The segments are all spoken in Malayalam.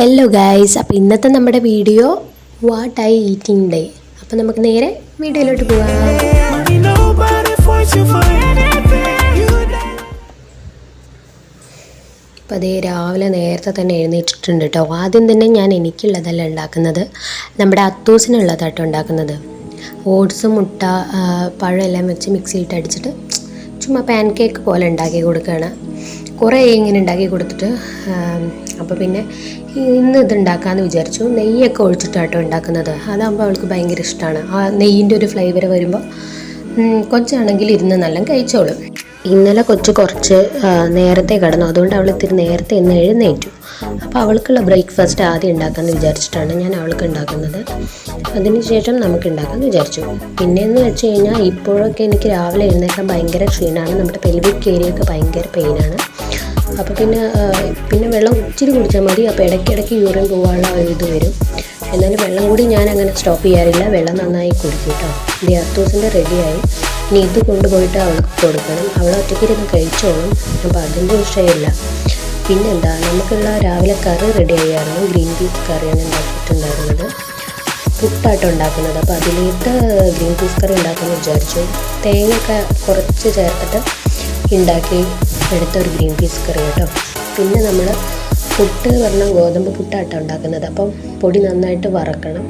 ഹലോ ഗായ്സ് അപ്പോൾ ഇന്നത്തെ നമ്മുടെ video what I eating day അപ്പോൾ നമുക്ക് നേരെ വീഡിയോയിലോട്ട് പോകാം അപ്പോൾ അതേ രാവിലെ നേരത്തെ തന്നെ എഴുന്നേറ്റിട്ടുണ്ട് കേട്ടോ ആദ്യം തന്നെ ഞാൻ എനിക്കുള്ളതല്ല ഉണ്ടാക്കുന്നത്. നമ്മുടെ അത്തൂസിനുള്ളതാട്ടോ ഉണ്ടാക്കുന്നത്. ഓട്സ് മുട്ട പഴം എല്ലാം വെച്ച് മിക്സിയിലിട്ട് അടിച്ചിട്ട് ചുമ്മാ പാൻ കേക്ക് പോലെ ഉണ്ടാക്കി കൊടുക്കുകയാണ്. കുറേ ഇങ്ങനെ ഉണ്ടാക്കി കൊടുത്തിട്ട് അപ്പോൾ പിന്നെ ഇന്ന് ഇത് ഉണ്ടാക്കാമെന്ന് വിചാരിച്ചു. നെയ്യൊക്കെ ഒഴിച്ചിട്ടാട്ടോ ഉണ്ടാക്കുന്നത്. അതാകുമ്പോൾ അവൾക്ക് ഭയങ്കര ഇഷ്ടമാണ് ആ നെയ്യിന്റെ ഒരു ഫ്ലേവർ വരുമ്പോൾ കൊച്ചാണെങ്കിൽ ഇരുന്ന് നല്ല കഴിച്ചോളും. ഇന്നലെ കൊച്ച് കുറച്ച് നേരത്തെ കിടന്നു. അതുകൊണ്ട് അവൾ ഇത്തിരി നേരത്തെ ഇന്ന് എഴുന്നേറ്റു. അപ്പോൾ അവൾക്കുള്ള ബ്രേക്ക്ഫാസ്റ്റ് ആദ്യം ഉണ്ടാക്കാമെന്ന് വിചാരിച്ചിട്ടാണ് ഞാൻ അവൾക്ക് ഉണ്ടാക്കുന്നത്. അതിനുശേഷം നമുക്ക് ഉണ്ടാക്കാമെന്ന് വിചാരിച്ചു. പിന്നെയെന്ന് വെച്ച് കഴിഞ്ഞാൽ ഇപ്പോഴൊക്കെ എനിക്ക് രാവിലെ എഴുന്നേക്കാൻ ഭയങ്കര ക്ഷീണമാണ് നമ്മുടെ പെൽവിക് ഏരിയയൊക്കെ ഭയങ്കര പെയിനാണ് അപ്പോൾ പിന്നെ പിന്നെ വെള്ളം ഇച്ചിരി കുടിച്ചാൽ മതി. അപ്പോൾ ഇടയ്ക്കിടയ്ക്ക് യൂറിൻ പോകാനുള്ള ഇത് വരും. എന്നാലും വെള്ളം കൂടി ഞാൻ അങ്ങനെ സ്റ്റോപ്പ് ചെയ്യാറില്ല. വെള്ളം നന്നായി കുടിക്കും കേട്ടോ ദിവസം റെഡിയായി ഇനി ഇത് കൊണ്ടുപോയിട്ട് അവൾക്ക് കൊടുക്കണം. അവൾ ഒറ്റയ്ക്ക് ഇരുന്ന് കഴിച്ചോളും. അപ്പോൾ അതിന്റെ വിഷയമില്ല. പിന്നെന്താ നമുക്കുള്ള രാവിലെ കറി റെഡി ആയിരുന്നു. ഗ്രീൻ പീസ് കറിയാണ് ഉണ്ടാക്കിയിട്ടുണ്ടായിരുന്നത്. പുട്ടായിട്ട് ഉണ്ടാക്കുന്നത്. അപ്പോൾ അതിലേക്ക് ഗ്രീൻ പീസ് കറി ഉണ്ടാക്കുമെന്ന് വിചാരിച്ചു. തേങ്ങയൊക്കെ കുറച്ച് ചേർത്തിട്ട് ഉണ്ടാക്കി എടുത്ത ഒരു ഗ്രീൻ പീസ് കറി കേട്ടോ. പിന്നെ നമ്മൾ പുട്ട് എന്ന് പറഞ്ഞാൽ ഗോതമ്പ് പുട്ടായിട്ടാണ് ഉണ്ടാക്കുന്നത്. അപ്പം പൊടി നന്നായിട്ട് വറക്കണം.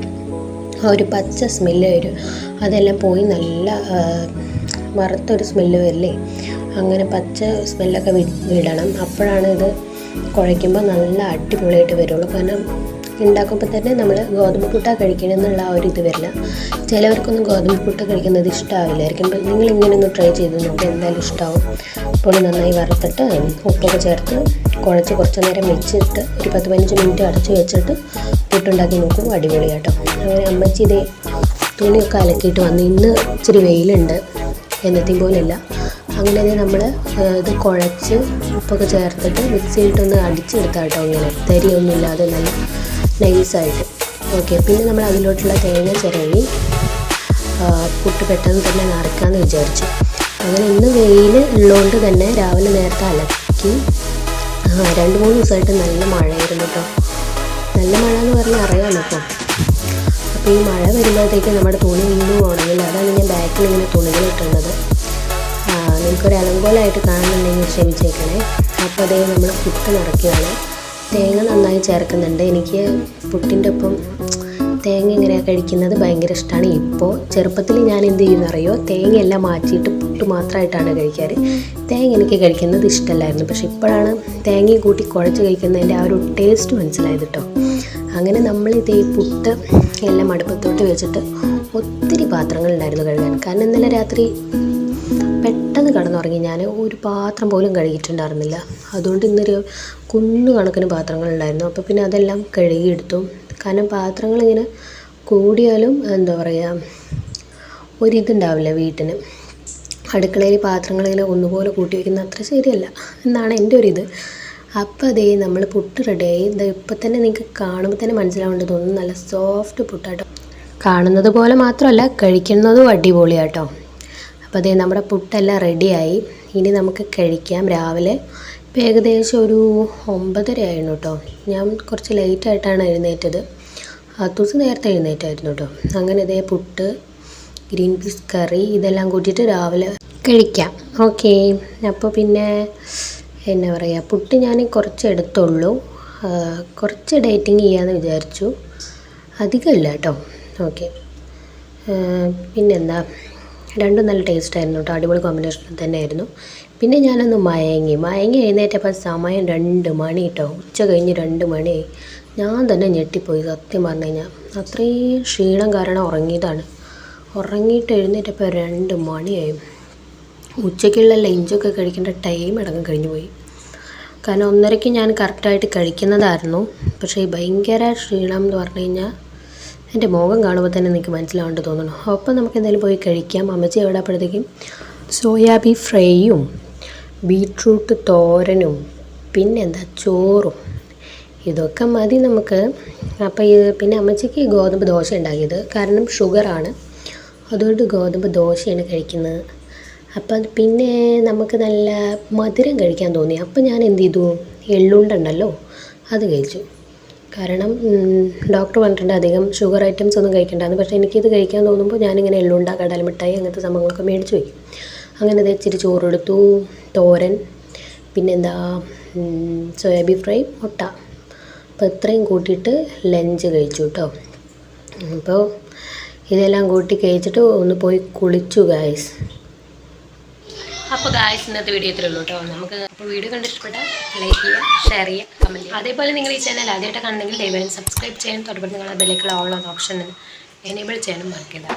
ആ ഒരു പച്ച സ്മെല്ല് വരും അതെല്ലാം പോയി നല്ല വറുത്തൊരു സ്മെല്ല് വരില്ലേ? അങ്ങനെ പച്ച സ്മെല്ലൊക്കെ വിടണം. അപ്പോഴാണ് ഇത് കുഴയ്ക്കുമ്പോൾ നല്ല അടിപൊളിയായിട്ട് വരുള്ളൂ. കാരണം ഉണ്ടാക്കുമ്പോൾ തന്നെ നമ്മൾ ഗോതമ്പ് പുട്ട കഴിക്കണം എന്നുള്ള ആ ഒരു ഇത് വരില്ല. ചിലവർക്കൊന്നും ഗോതമ്പ് പുട്ട കഴിക്കുന്നത് ഇഷ്ടമാവില്ലായിരിക്കും അപ്പം നിങ്ങൾ ഇങ്ങനെ ഒന്ന് ട്രൈ ചെയ്ത് നോക്കുക എന്തായാലും ഇഷ്ടമാവും അപ്പോൾ നന്നായി വറുത്തിട്ട് ഉപ്പൊക്കെ ചേർത്ത് കുഴച്ച് കുറച്ച് നേരം വെച്ചിട്ട് ഒരു പത്ത് പതിനഞ്ച് മിനിറ്റ് അടച്ച് വെച്ചിട്ട് പുട്ടുണ്ടാക്കി നോക്കും. അടിപൊളിയാട്ടോ അങ്ങനെ അമ്മച്ചി ഇതേ തുണിയൊക്കെ അലക്കിയിട്ട് വന്ന് ഇന്ന് ഇച്ചിരി വെയിലുണ്ട് എന്നത്തെയും പോലെയല്ല. അങ്ങനെ നമ്മൾ ഇത് കുഴച്ച് ഉപ്പൊക്കെ ചേർത്തിട്ട് മിക്സിയിലിട്ടൊന്ന് അടിച്ചെടുത്താട്ടോ ഇങ്ങനെ. തരിയൊന്നുമില്ലാതെ നല്ല നൈസായിട്ട് ഓക്കെ പിന്നെ നമ്മൾ അതിലോട്ടുള്ള തേങ്ങ ചിരവി പുട്ട് പെട്ടെന്ന് തന്നെ നറുക്കാമെന്ന് വിചാരിച്ചു. അങ്ങനെ ഇന്ന് വെയിൽ ഉള്ളതുകൊണ്ട് തന്നെ രാവിലെ നേരത്തെ അലക്കി. രണ്ട് മൂന്ന് ദിവസമായിട്ട് നല്ല മഴയായിരുന്നു കേട്ടോ നല്ല മഴ എന്ന് പറഞ്ഞാൽ അറിയാമല്ലോ ഇപ്പോൾ അപ്പോൾ ഈ മഴ വരുമ്പോഴത്തേക്ക് നമ്മുടെ തുണി വീണ്ടും ഉണങ്ങില്ല അതാണ് ഞാൻ ബാക്കിൽ ഇങ്ങനെ തുണികൾ ഇട്ടുള്ളത് നിങ്ങൾക്കൊരു അലങ്കോലമായിട്ട് കാണുന്നുണ്ടെങ്കിൽ ക്ഷമിച്ചേക്കണേ. അപ്പോൾ അതേ നമ്മൾ പുട്ട് നിറയ്ക്കുകയാണ്. തേങ്ങ നന്നായി ചേർക്കുന്നുണ്ട്. എനിക്ക് പുട്ടിന്റെ ഒപ്പം തേങ്ങ ഇങ്ങനെയാണ് കഴിക്കുന്നത് ഭയങ്കര ഇഷ്ടമാണ് ഇപ്പോൾ ചെറുപ്പത്തിൽ ഞാൻ എന്ത് ചെയ്യുന്ന അറിയോ? തേങ്ങയെല്ലാം മാറ്റിയിട്ട് പുട്ട് മാത്രമായിട്ടാണ് കഴിക്കാറ്. തേങ്ങ എനിക്ക് കഴിക്കുന്നത് ഇഷ്ടമല്ലായിരുന്നു. പക്ഷെ ഇപ്പോഴാണ് തേങ്ങയും കൂട്ടി കുഴച്ച് കഴിക്കുന്നതിന്റെ ആ ഒരു ടേസ്റ്റ് മനസ്സിലായത് കേട്ടോ അങ്ങനെ നമ്മൾ ഈ പുട്ട് എല്ലാം അടുപ്പത്തോട്ട് വെച്ചിട്ട് ഒത്തിരി പാത്രങ്ങളുണ്ടായിരുന്നു കഴുകാൻ. കാരണം ഇന്നലെ രാത്രി പെട്ടെന്ന് കിടന്നുറങ്ങി. ഞാൻ ഒരു പാത്രം പോലും കഴുകിയിട്ടുണ്ടായിരുന്നില്ല. അതുകൊണ്ട് ഇന്നൊരു കുന്നു കണക്കിന് പാത്രങ്ങളുണ്ടായിരുന്നു. അപ്പോൾ പിന്നെ അതെല്ലാം കഴുകിയെടുത്തു. കാരണം പാത്രങ്ങളിങ്ങനെ കൂടിയാലും എന്താ പറയുക ഒരിതുണ്ടാവില്ല വീട്ടിന്. അടുക്കളയിൽ പാത്രങ്ങളിങ്ങനെ ഒന്നുപോലെ കൂട്ടി വയ്ക്കുന്ന അത്ര ശരിയല്ല എന്നാണ് എന്റെ ഒരിത്. അപ്പോൾ അതേ നമ്മൾ പുട്ട് റെഡിയായി ഇത് ഇപ്പം തന്നെ നിങ്ങൾക്ക് കാണുമ്പോൾ തന്നെ മനസ്സിലാവേണ്ടി തോന്നുന്നു നല്ല സോഫ്റ്റ് പുട്ടാട്ടോ. കാണുന്നത് പോലെ മാത്രമല്ല കഴിക്കുന്നതും അടിപൊളിയാട്ടോ. അപ്പോൾ അതേ നമ്മുടെ പുട്ടെല്ലാം റെഡിയായി. ഇനി നമുക്ക് കഴിക്കാം. രാവിലെ ഇപ്പം ഏകദേശം ഒരു ഒമ്പതര ആയിരുന്നു കേട്ടോ. ഞാൻ കുറച്ച് ലേറ്റായിട്ടാണ് എഴുന്നേറ്റത്. അത്തൂസ് നേരത്തെ എഴുന്നേറ്റായിരുന്നു കേട്ടോ. അങ്ങനെ ഇതേ പുട്ട് ഗ്രീൻ പീസ് കറി ഇതെല്ലാം കൂട്ടിയിട്ട് രാവിലെ കഴിക്കാം. ഓക്കെ അപ്പോൾ പിന്നെ എന്നാ പറയുക പുട്ട് ഞാൻ കുറച്ച് എടുത്തുള്ളൂ. കുറച്ച് ഡേറ്റിങ് ചെയ്യാമെന്ന് വിചാരിച്ചു. അധികമല്ല കേട്ടോ. ഓക്കെ പിന്നെന്താ? രണ്ടും നല്ല ടേസ്റ്റ് ആയിരുന്നു കേട്ടോ. അടിപൊളി കോമ്പിനേഷൻ തന്നെയായിരുന്നു. പിന്നെ ഞാനൊന്ന് മയങ്ങി. മയങ്ങി എഴുന്നേറ്റപ്പോൾ സമയം രണ്ട് മണി കേട്ടോ. ഉച്ച കഴിഞ്ഞ് രണ്ട് മണി. ഞാൻ തന്നെ ഞെട്ടിപ്പോയി. സത്യം പറഞ്ഞു കഴിഞ്ഞാൽ അത്രയും ക്ഷീണം കാരണം ഉറങ്ങിയതാണ്. ഉറങ്ങിയിട്ട് എഴുന്നേറ്റപ്പോൾ രണ്ട് മണിയായി. ഉച്ചയ്ക്കുള്ള ലഞ്ചൊക്കെ കഴിക്കേണ്ട ടൈം അടക്കം കഴിഞ്ഞു പോയി. കാരണം ഒന്നരയ്ക്ക് ഞാൻ കറക്റ്റായിട്ട് കഴിക്കുന്നതായിരുന്നു. പക്ഷേ ഭയങ്കര ക്ഷീണം എന്ന് പറഞ്ഞു കഴിഞ്ഞാൽ എന്റെ മുഖം കാണുമ്പോൾ തന്നെ നിങ്ങൾക്ക് മനസ്സിലാവേണ്ട തോന്നുന്നു. അപ്പം നമുക്ക് എന്തായാലും പോയി കഴിക്കാം. അമ്മച്ചി എവിടെ അപ്പോഴത്തേക്കും സോയാബീൻ ഫ്രൈയും ബീട്രൂട്ട് തോരനും പിന്നെന്താ ചോറും. ഇതൊക്കെ മതി നമുക്ക്. അപ്പോൾ ഈ പിന്നെ അമ്മച്ചിക്ക് ഗോതമ്പ് ദോശ ഉണ്ടാക്കിയത്. കാരണം ഷുഗറാണ്. അതുകൊണ്ട് ഗോതമ്പ് ദോശയാണ് കഴിക്കുന്നത്. അപ്പം പിന്നെ നമുക്ക് നല്ല മധുരം കഴിക്കാൻ തോന്നി. അപ്പം ഞാൻ എന്ത് ചെയ്തു? എള്ളുണ്ടല്ലോ അത് കഴിച്ചു. കാരണം ഡോക്ടർ പറഞ്ഞിട്ടുണ്ട് അധികം ഷുഗർ ഐറ്റംസ് ഒന്നും കഴിക്കണ്ടെന്ന്. പക്ഷേ എനിക്കിത് കഴിക്കാൻ തോന്നുമ്പോൾ ഞാനിങ്ങനെ എള്ളുണ്ട കടല മിഠായി അങ്ങനത്തെ സംഭവങ്ങളൊക്കെ മേടിച്ച് വയ്ക്കും. അങ്ങനെ ദേ ഇച്ചിരി ചോറെടുത്തു തോരൻ പിന്നെന്താ സോയാബീൻ ഫ്രൈ മുട്ട. അപ്പോൾ ഇത്രയും കൂട്ടിയിട്ട് ലഞ്ച് കഴിച്ചു കേട്ടോ അപ്പോൾ ഇതെല്ലാം കൂട്ടി കഴിച്ചിട്ട് ഒന്ന് പോയി കുളിച്ചു ഗായ്സ് അപ്പോൾ ഗായ്സ് ഇന്നത്തെ വീഡിയോ ഇത്രേ ഉള്ളൂ കേട്ടോ. നമുക്ക് അപ്പോൾ വീഡിയോ കണ്ട് ഇഷ്ടപ്പെട്ടാൽ ലൈക്ക് ചെയ്യുക ഷെയർ ചെയ്യുക കമന്റ് ചെയ്യുക. അതേപോലെ നിങ്ങൾ ഈ ചാനൽ ആദ്യമായിട്ട് കണ്ടെങ്കിൽ ദയവായി സബ്സ്ക്രൈബ് ചെയ്യാൻ തുടർന്ന് നിങ്ങൾ ബെല്ലേക്കുള്ള ഓൾ ഓൺ ഓപ്ഷൻ എനേബിൾ ചെയ്യാനും മറക്കരുത്.